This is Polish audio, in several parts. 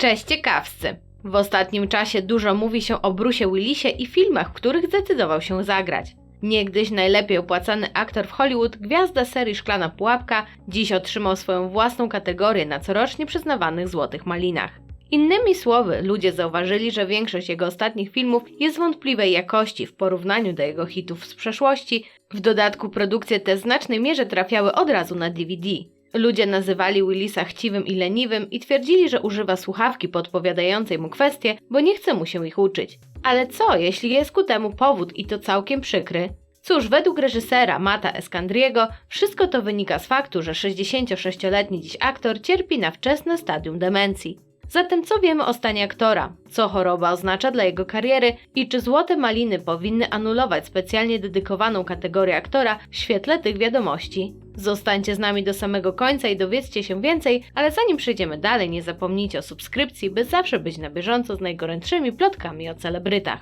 Cześć ciekawscy! W ostatnim czasie dużo mówi się o Bruce'ie Willisie i filmach, w których zdecydował się zagrać. Niegdyś najlepiej opłacany aktor w Hollywood, gwiazda serii Szklana Pułapka, dziś otrzymał swoją własną kategorię na corocznie przyznawanych Złotych Malinach. Innymi słowy, ludzie zauważyli, że większość jego ostatnich filmów jest wątpliwej jakości w porównaniu do jego hitów z przeszłości, w dodatku produkcje te w znacznej mierze trafiały od razu na DVD. Ludzie nazywali Willisa chciwym i leniwym i twierdzili, że używa słuchawki podpowiadającej mu kwestie, bo nie chce mu się ich uczyć. Ale co, jeśli jest ku temu powód i to całkiem przykry? Cóż, według reżysera Mata Escandriego wszystko to wynika z faktu, że 66-letni dziś aktor cierpi na wczesne stadium demencji. Zatem co wiemy o stanie aktora? Co choroba oznacza dla jego kariery i czy Złote Maliny powinny anulować specjalnie dedykowaną kategorię aktora w świetle tych wiadomości? Zostańcie z nami do samego końca i dowiedzcie się więcej, ale zanim przejdziemy dalej, nie zapomnijcie o subskrypcji, by zawsze być na bieżąco z najgorętszymi plotkami o celebrytach.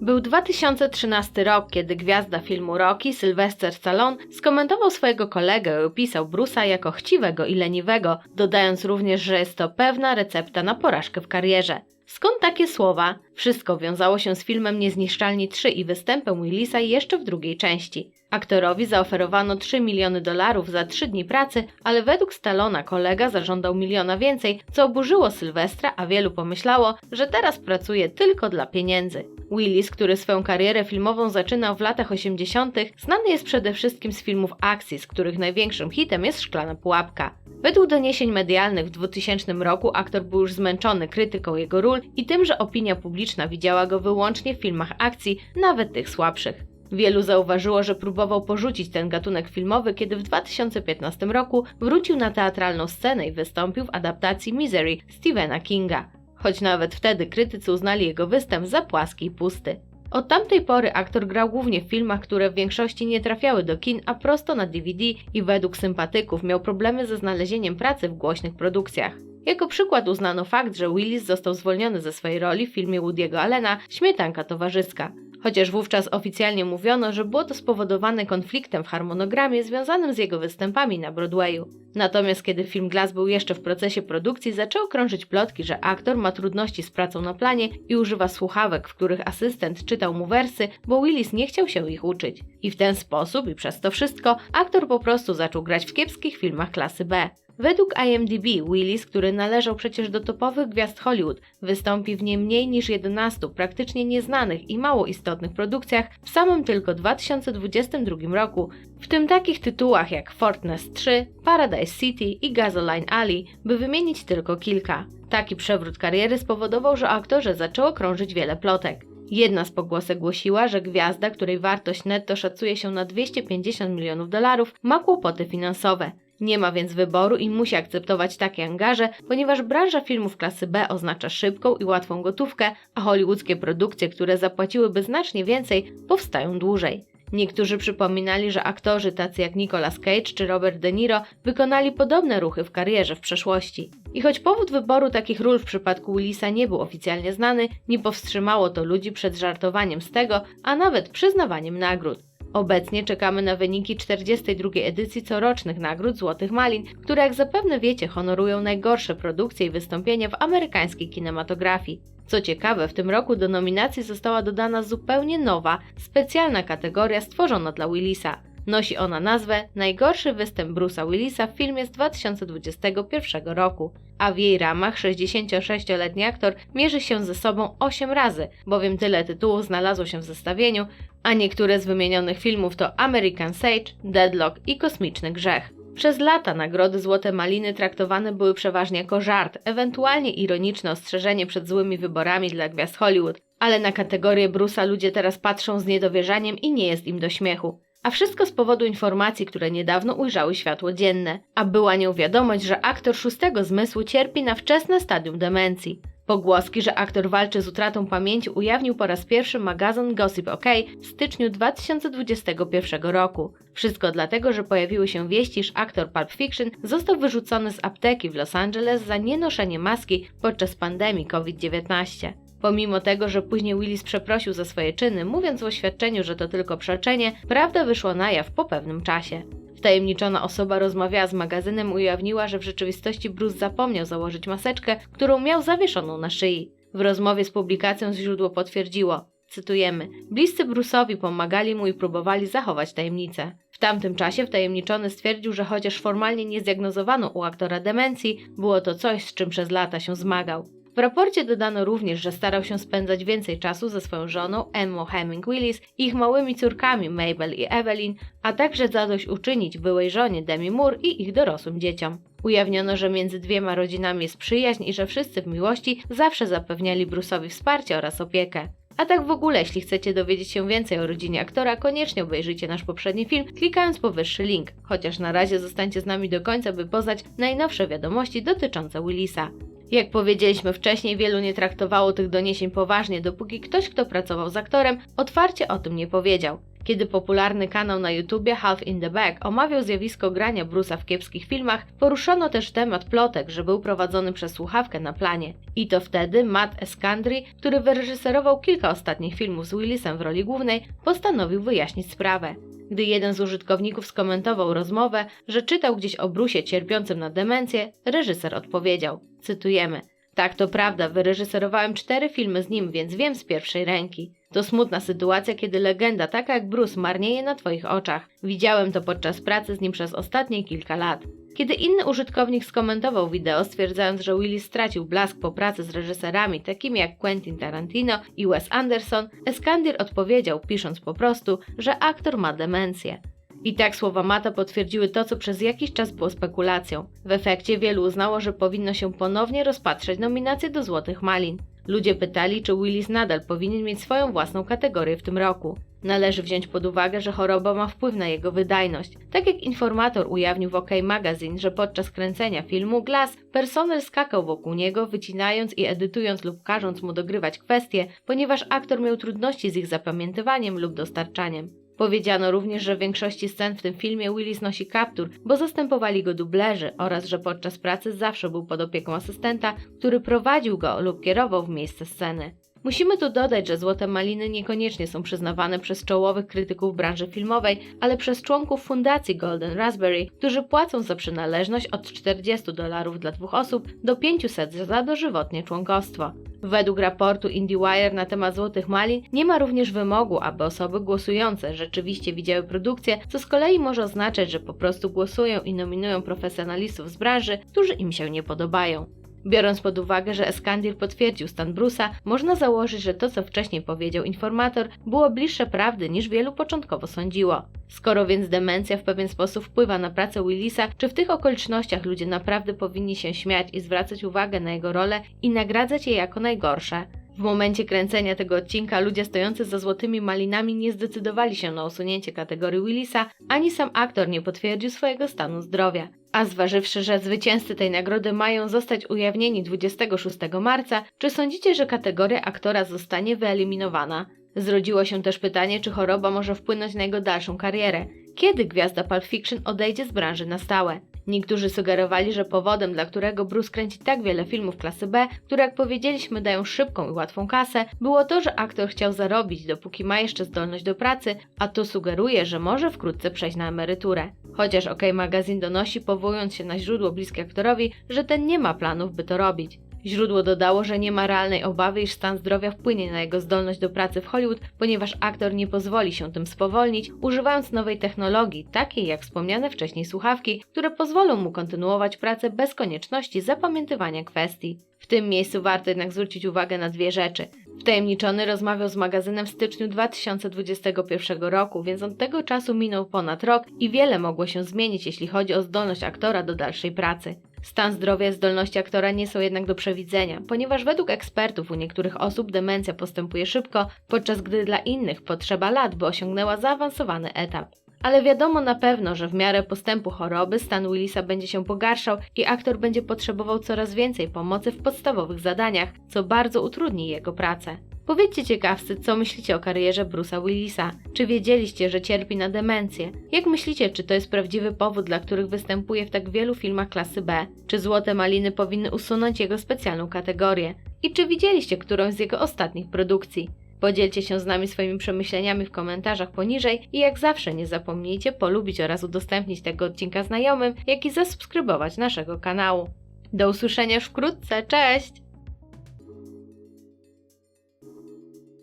Był 2013 rok, kiedy gwiazda filmu Rocky, Sylvester Stallone, skomentował swojego kolegę i opisał Bruce'a jako chciwego i leniwego, dodając również, że jest to pewna recepta na porażkę w karierze. Skąd takie słowa? Wszystko wiązało się z filmem Niezniszczalni 3 i występem Willisa jeszcze w drugiej części. Aktorowi zaoferowano 3 miliony dolarów za 3 dni pracy, ale według Stallona kolega zażądał miliona więcej, co oburzyło Sylwestra, a wielu pomyślało, że teraz pracuje tylko dla pieniędzy. Willis, który swoją karierę filmową zaczynał w latach 80., znany jest przede wszystkim z filmów akcji, z których największym hitem jest Szklana Pułapka. Według doniesień medialnych w 2000 roku aktor był już zmęczony krytyką jego ról i tym, że opinia publiczna widziała go wyłącznie w filmach akcji, nawet tych słabszych. Wielu zauważyło, że próbował porzucić ten gatunek filmowy, kiedy w 2015 roku wrócił na teatralną scenę i wystąpił w adaptacji Misery Stephena Kinga. Choć nawet wtedy krytycy uznali jego występ za płaski i pusty. Od tamtej pory aktor grał głównie w filmach, które w większości nie trafiały do kin, a prosto na DVD i według sympatyków miał problemy ze znalezieniem pracy w głośnych produkcjach. Jako przykład uznano fakt, że Willis został zwolniony ze swojej roli w filmie Woody'ego Allena Śmietanka Towarzyska chociaż wówczas oficjalnie mówiono, że było to spowodowane konfliktem w harmonogramie związanym z jego występami na Broadwayu. Natomiast kiedy film Glass był jeszcze w procesie produkcji, zaczęły krążyć plotki, że aktor ma trudności z pracą na planie i używa słuchawek, w których asystent czytał mu wersy, bo Willis nie chciał się ich uczyć. I w ten sposób i przez to wszystko aktor po prostu zaczął grać w kiepskich filmach klasy B. Według IMDb Willis, który należał przecież do topowych gwiazd Hollywood, wystąpi w nie mniej niż 11 praktycznie nieznanych i mało istotnych produkcjach w samym tylko 2022 roku, w tym takich tytułach jak Fortness 3, Paradise City i Gasoline Alley, by wymienić tylko kilka. Taki przewrót kariery spowodował, że aktorze zaczęło krążyć wiele plotek. Jedna z pogłosek głosiła, że gwiazda, której wartość netto szacuje się na 250 milionów dolarów, ma kłopoty finansowe. Nie ma więc wyboru i musi akceptować takie angaże, ponieważ branża filmów klasy B oznacza szybką i łatwą gotówkę, a hollywoodzkie produkcje, które zapłaciłyby znacznie więcej, powstają dłużej. Niektórzy przypominali, że aktorzy tacy jak Nicolas Cage czy Robert De Niro wykonali podobne ruchy w karierze w przeszłości. I choć powód wyboru takich ról w przypadku Willisa nie był oficjalnie znany, nie powstrzymało to ludzi przed żartowaniem z tego, a nawet przyznawaniem nagród. Obecnie czekamy na wyniki 42. edycji corocznych nagród Złotych Malin, które jak zapewne wiecie honorują najgorsze produkcje i wystąpienia w amerykańskiej kinematografii. Co ciekawe, w tym roku do nominacji została dodana zupełnie nowa, specjalna kategoria stworzona dla Willisa. Nosi ona nazwę Najgorszy występ Bruce'a Willisa w filmie z 2021 roku, a w jej ramach 66-letni aktor mierzy się ze sobą 8 razy, bowiem tyle tytułów znalazło się w zestawieniu, a niektóre z wymienionych filmów to American Sage, Deadlock i Kosmiczny Grzech. Przez lata nagrody Złote Maliny traktowane były przeważnie jako żart, ewentualnie ironiczne ostrzeżenie przed złymi wyborami dla gwiazd Hollywood, ale na kategorię Bruce'a ludzie teraz patrzą z niedowierzaniem i nie jest im do śmiechu. A wszystko z powodu informacji, które niedawno ujrzały światło dzienne, a była nią wiadomość, że aktor szóstego zmysłu cierpi na wczesne stadium demencji. Pogłoski, że aktor walczy z utratą pamięci ujawnił po raz pierwszy magazyn Gossip OK w styczniu 2021 roku. Wszystko dlatego, że pojawiły się wieści, że aktor Pulp Fiction został wyrzucony z apteki w Los Angeles za nienoszenie maski podczas pandemii COVID-19. Pomimo tego, że później Willis przeprosił za swoje czyny, mówiąc w oświadczeniu, że to tylko przeczenie, prawda wyszła na jaw po pewnym czasie. Wtajemniczona osoba rozmawiała z magazynem i ujawniła, że w rzeczywistości Bruce zapomniał założyć maseczkę, którą miał zawieszoną na szyi. W rozmowie z publikacją źródło potwierdziło, cytujemy, bliscy Bruce'owi pomagali mu i próbowali zachować tajemnicę. W tamtym czasie wtajemniczony stwierdził, że chociaż formalnie nie zdiagnozowano u aktora demencji, było to coś, z czym przez lata się zmagał. Raporcie dodano również, że starał się spędzać więcej czasu ze swoją żoną Emmą Hemming Willis i ich małymi córkami Mabel i Evelyn, a także zadośćuczynić byłej żonie Demi Moore i ich dorosłym dzieciom. Ujawniono, że między dwiema rodzinami jest przyjaźń i że wszyscy w miłości zawsze zapewniali Bruce'owi wsparcie oraz opiekę. A tak w ogóle, jeśli chcecie dowiedzieć się więcej o rodzinie aktora, koniecznie obejrzyjcie nasz poprzedni film, klikając powyższy link. Chociaż na razie zostańcie z nami do końca, by poznać najnowsze wiadomości dotyczące Willisa. Jak powiedzieliśmy wcześniej, wielu nie traktowało tych doniesień poważnie, dopóki ktoś, kto pracował z aktorem, otwarcie o tym nie powiedział. Kiedy popularny kanał na YouTubie Half in the Bag omawiał zjawisko grania Bruce'a w kiepskich filmach, poruszono też temat plotek, że był prowadzony przez słuchawkę na planie. I to wtedy Matt Escandri, który wyreżyserował kilka ostatnich filmów z Willisem w roli głównej, postanowił wyjaśnić sprawę. Gdy jeden z użytkowników skomentował rozmowę, że czytał gdzieś o Brusie cierpiącym na demencję, reżyser odpowiedział, cytujemy, tak, to prawda, wyreżyserowałem cztery filmy z nim, więc wiem z pierwszej ręki. To smutna sytuacja, kiedy legenda taka jak Bruce marnieje na Twoich oczach. Widziałem to podczas pracy z nim przez ostatnie kilka lat. Kiedy inny użytkownik skomentował wideo, stwierdzając, że Willis stracił blask po pracy z reżyserami takimi jak Quentin Tarantino i Wes Anderson, Escandir odpowiedział, pisząc po prostu, że aktor ma demencję. I tak słowa Mata potwierdziły to, co przez jakiś czas było spekulacją. W efekcie wielu uznało, że powinno się ponownie rozpatrzeć nominację do Złotych Malin. Ludzie pytali, czy Willis nadal powinien mieć swoją własną kategorię w tym roku. Należy wziąć pod uwagę, że choroba ma wpływ na jego wydajność. Tak jak informator ujawnił w OK Magazine, że podczas kręcenia filmu Glass personel skakał wokół niego, wycinając i edytując lub każąc mu dogrywać kwestie, ponieważ aktor miał trudności z ich zapamiętywaniem lub dostarczaniem. Powiedziano również, że w większości scen w tym filmie Willis nosi kaptur, bo zastępowali go dublerzy oraz że podczas pracy zawsze był pod opieką asystenta, który prowadził go lub kierował w miejsce sceny. Musimy tu dodać, że Złote Maliny niekoniecznie są przyznawane przez czołowych krytyków branży filmowej, ale przez członków fundacji Golden Raspberry, którzy płacą za przynależność od 40 dolarów dla dwóch osób do 500 za dożywotnie członkostwo. Według raportu IndieWire na temat Złotych Malin nie ma również wymogu, aby osoby głosujące rzeczywiście widziały produkcję, co z kolei może oznaczać, że po prostu głosują i nominują profesjonalistów z branży, którzy im się nie podobają. Biorąc pod uwagę, że Eskandir potwierdził stan Bruce'a, można założyć, że to, co wcześniej powiedział informator, było bliższe prawdy niż wielu początkowo sądziło. Skoro więc demencja w pewien sposób wpływa na pracę Willisa, czy w tych okolicznościach ludzie naprawdę powinni się śmiać i zwracać uwagę na jego rolę i nagradzać je jako najgorsze? W momencie kręcenia tego odcinka ludzie stojący za złotymi malinami nie zdecydowali się na usunięcie kategorii Willisa, ani sam aktor nie potwierdził swojego stanu zdrowia. A zważywszy, że zwycięzcy tej nagrody mają zostać ujawnieni 26 marca, czy sądzicie, że kategoria aktora zostanie wyeliminowana? Zrodziło się też pytanie, czy choroba może wpłynąć na jego dalszą karierę. Kiedy gwiazda Pulp Fiction odejdzie z branży na stałe? Niektórzy sugerowali, że powodem, dla którego Bruce kręci tak wiele filmów klasy B, które jak powiedzieliśmy dają szybką i łatwą kasę, było to, że aktor chciał zarobić, dopóki ma jeszcze zdolność do pracy, a to sugeruje, że może wkrótce przejść na emeryturę. Chociaż OK Magazine donosi, powołując się na źródło bliskie aktorowi, że ten nie ma planów, by to robić. Źródło dodało, że nie ma realnej obawy, iż stan zdrowia wpłynie na jego zdolność do pracy w Hollywood, ponieważ aktor nie pozwoli się tym spowolnić, używając nowej technologii, takiej jak wspomniane wcześniej słuchawki, które pozwolą mu kontynuować pracę bez konieczności zapamiętywania kwestii. W tym miejscu warto jednak zwrócić uwagę na dwie rzeczy. Wtajemniczony rozmawiał z magazynem w styczniu 2021 roku, więc od tego czasu minął ponad rok i wiele mogło się zmienić, jeśli chodzi o zdolność aktora do dalszej pracy. Stan zdrowia i zdolności aktora nie są jednak do przewidzenia, ponieważ według ekspertów u niektórych osób demencja postępuje szybko, podczas gdy dla innych potrzeba lat, by osiągnęła zaawansowany etap. Ale wiadomo na pewno, że w miarę postępu choroby stan Willisa będzie się pogarszał i aktor będzie potrzebował coraz więcej pomocy w podstawowych zadaniach, co bardzo utrudni jego pracę. Powiedzcie ciekawscy, co myślicie o karierze Bruce'a Willisa. Czy wiedzieliście, że cierpi na demencję? Jak myślicie, czy to jest prawdziwy powód, dla których występuje w tak wielu filmach klasy B? Czy Złote Maliny powinny usunąć jego specjalną kategorię? I czy widzieliście którąś z jego ostatnich produkcji? Podzielcie się z nami swoimi przemyśleniami w komentarzach poniżej i jak zawsze nie zapomnijcie polubić oraz udostępnić tego odcinka znajomym, jak i zasubskrybować naszego kanału. Do usłyszenia już wkrótce, cześć!